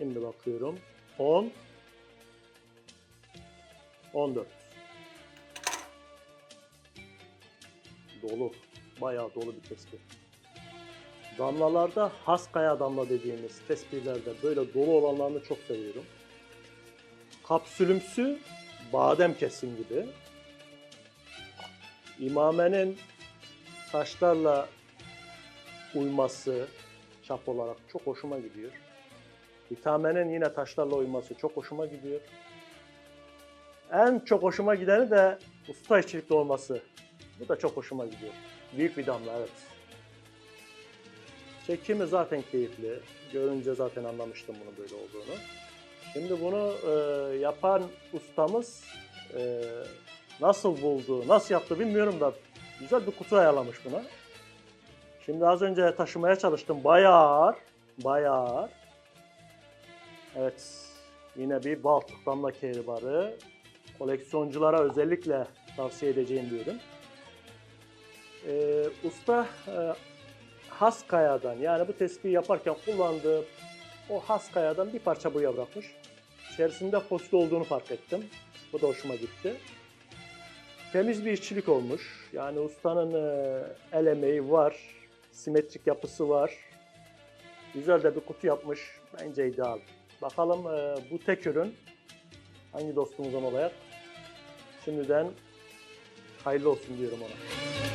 Şimdi bakıyorum. 10 14 Dolu. Bayağı dolu bir tespih. Damlalarda haskaya damla dediğimiz tespihlerde böyle dolu olanlarını çok seviyorum. Kapsülümsü badem kesim gibi. İmamenin taşlarla uyması çap olarak çok hoşuma gidiyor. Vitamenin yine taşlarla uyması çok hoşuma gidiyor. En çok hoşuma gideni de usta işçilikli olması. Bu da çok hoşuma gidiyor. Büyük bir damla evet. Çekimi zaten keyifli. Görünce zaten anlamıştım bunun böyle olduğunu. Şimdi bunu e, yapan ustamız e, nasıl buldu, nasıl yaptı bilmiyorum da güzel bir kutu ayarlamış buna. Şimdi az önce taşımaya çalıştım. Bayağı ağır. Bayağı ağır. Evet. Yine bir Baltık damla kehribarı. Koleksiyonculara özellikle tavsiye edeceğim bir ürün. Ee, usta e, has kayadan yani bu tespihi yaparken kullandığı o has kayadan bir parça boya bırakmış. İçerisinde fosil olduğunu fark ettim. Bu da hoşuma gitti. Temiz bir işçilik olmuş. Yani ustanın e, el emeği var. Simetrik yapısı var. Güzel de bir kutu yapmış. Bence ideal. Bakalım e, bu tek ürün hangi dostumuzdan olacak? Şimdiden hayırlı olsun diyorum ona.